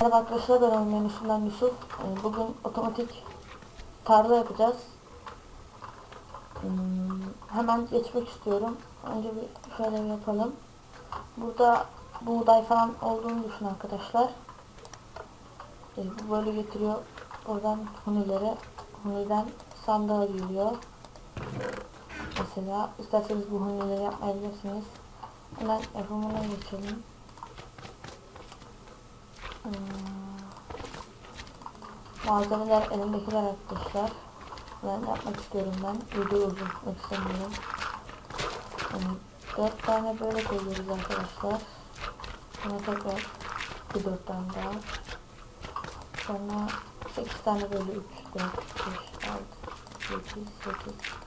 Merhaba arkadaşlar ben oyun menüsünden Yusuf. Ee, Bugün otomatik tarla yapacağız. Hmm, Hemen geçmek istiyorum. Önce bir şöyle bir yapalım. Burada buğday falan olduğunu düşün arkadaşlar. Ee, Bu böyle getiriyor. Oradan hunileri, huniden sandığa geliyor. Mesela isterseniz bu hunileri yapmayabilirsiniz. Hemen yapımına geçelim. Hmm. Malzemeler elimdekiler arkadaşlar. Ben yapmak istiyorum ben. Video uzun istemiyorum. Yani 4 tane böyle koyuyoruz arkadaşlar. Sonra tekrar bir 4 tane daha. Sonra 8 tane böyle 3, 4, 5, 6, 7, 8.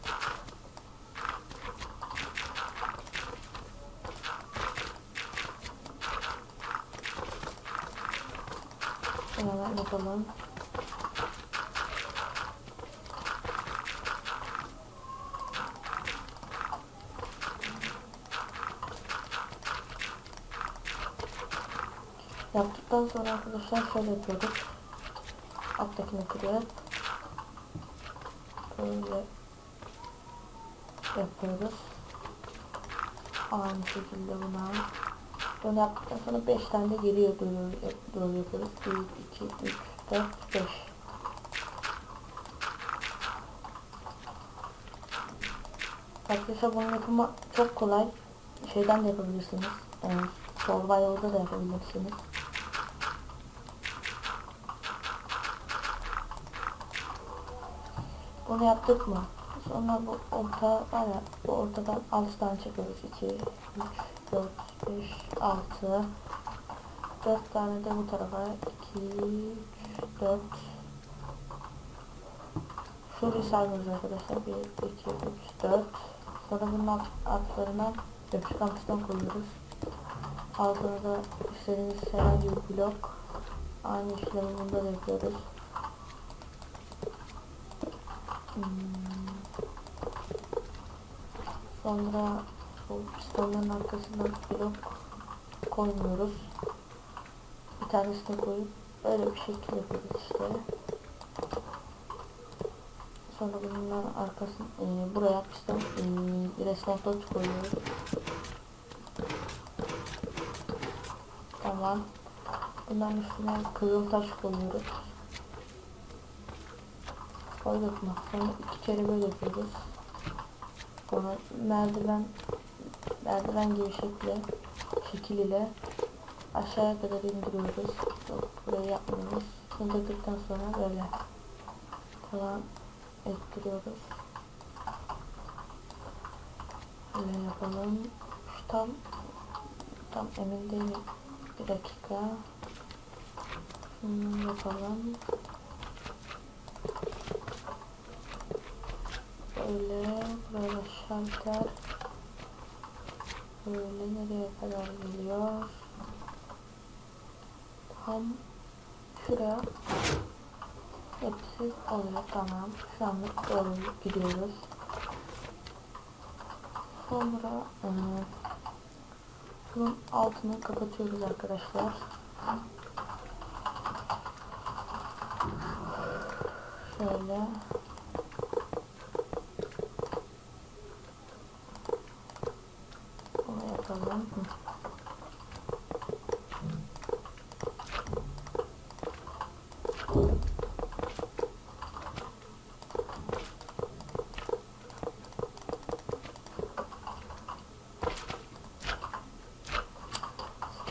Hemen yapalım. Yaptıktan sonra arkadaşlar şöyle yapıyoruz. Alttakini kırıp böyle yapıyoruz. Aynı şekilde buna. Bunu yaptıktan sonra 5 tane de geriye doğru, doğru yapıyoruz. 1, 2, 3, 4, 5. Arkadaşlar bunun yapımı çok kolay. Şeyden de yapabilirsiniz. Yani Survival'da da yapabilirsiniz. Bunu yaptık mı? Sonra bu orta bu ortadan 6 tane çekiyoruz. 2, 3, 4, 5, 6. 4 tane de bu tarafa. 2, 3, 4. Şurayı saymıyoruz arkadaşlar. 1, 2, 3, 4. Sonra bunun alt, altlarına yapışkan piston koyuyoruz. Altına da istediğiniz herhangi bir blok. Aynı işlemi bunda da yapıyoruz. Hmm. Sonra bu pistonların arkasından blok koymuyoruz. Bir tanesini koyup öyle bir şekil yapıyoruz işte. Sonra bunların arkasını e, buraya piston e, reston toç koyuyoruz. Tamam. Bunların üstüne kızıl taş koyuyoruz. Koyduk mu? Sonra iki kere böyle yapıyoruz. Sonra merdiven merdiven gibi şekli şekil ile aşağıya kadar indiriyoruz. Burayı yapmıyoruz. İndirdikten sonra böyle falan ettiriyoruz. Böyle yapalım. Şu tam tam emin değilim. Bir dakika. Şunu yapalım. Böyle böyle şalter. Böyle nereye kadar geliyor? Tam şuraya hepsi oluyor tamam. Şu anlık böyle gidiyoruz. Sonra e, bunun altını kapatıyoruz arkadaşlar. Şöyle. Bunu yapalım. Hı.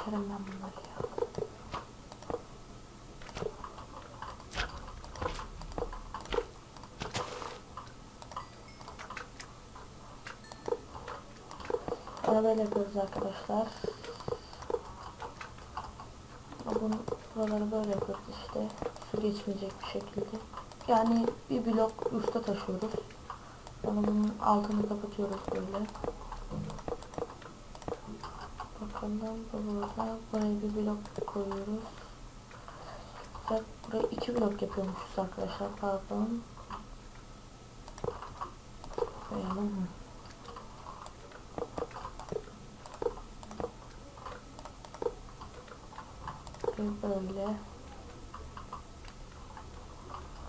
Sikerim ben bunları ya. Böyle yapıyoruz arkadaşlar. Bunu buraları böyle yapıyoruz işte. Su geçmeyecek bir şekilde. Yani bir blok üstte taşıyoruz. Sonra bunun altını kapatıyoruz böyle. Arkamdan babamıza buraya bir blok koyuyoruz. Bak buraya iki blok yapıyormuşuz arkadaşlar. Pardon. Koyalım mı? Böyle.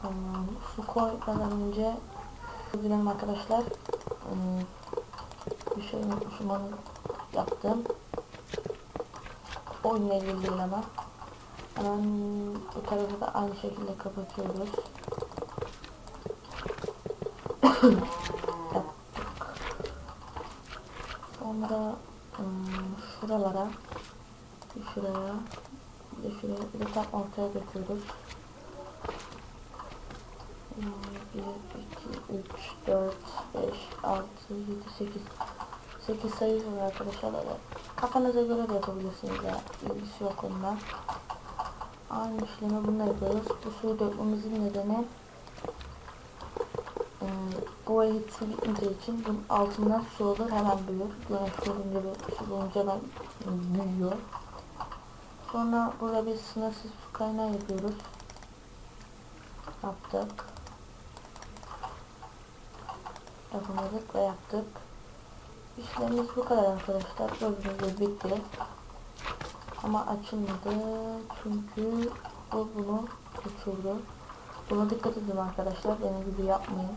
Tamam. Su koymadan önce Dilerim arkadaşlar. Iı, bir şey unutmuşum onu yaptım oyunla ilgili değil hemen bu tarafı da aynı şekilde kapatıyoruz. Yaptık sonra hmm, şuralara bir şuraya bir de şuraya bir de tam ortaya götürüyoruz 1, 2, 3, 4, 5, 6, 7, 8 8 sayı var arkadaşlar öyle. Kafanıza göre de yapabilirsiniz ya. İlgisi yok onunla. Aynı işlemi bununla yapıyoruz. Bu suyu dökmemizin nedeni e, buraya hiç su gitmeyeceği için bunun altından su olur hemen büyür. Güneş vurunca ve su vurunca hemen büyüyor. Sonra burada bir sınırsız su kaynağı yapıyoruz. Yaptık. Yapamadık ve yaptık. İşlemimiz bu kadar arkadaşlar. Gördüğünüz gibi bitti. Ama açılmadı. Çünkü bu bunu uçurdu. Buna dikkat edin arkadaşlar. Benim gibi yapmayın.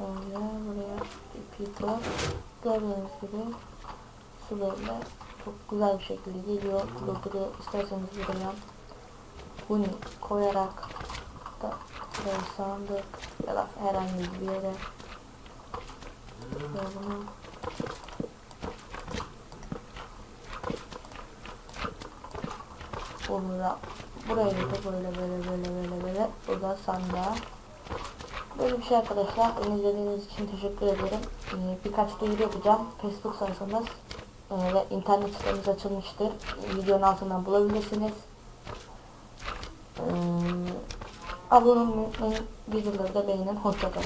Böyle buraya ipi koy. Gördüğünüz gibi su böyle çok güzel bir şekilde geliyor. Dolduruyor. İsterseniz buraya huni koyarak da sandık ya da herhangi bir yere ve bunu da buraya da böyle böyle böyle böyle böyle burada sandığa böyle bir şey arkadaşlar izlediğiniz için teşekkür ederim. Ee, birkaç duyuru yapacağım. Facebook sayfamız e, ve internet sitemiz açılmıştır. Videonun altından bulabilirsiniz. Ee, abone olmayı unutmayın. Videoları da beğenin. Hoşçakalın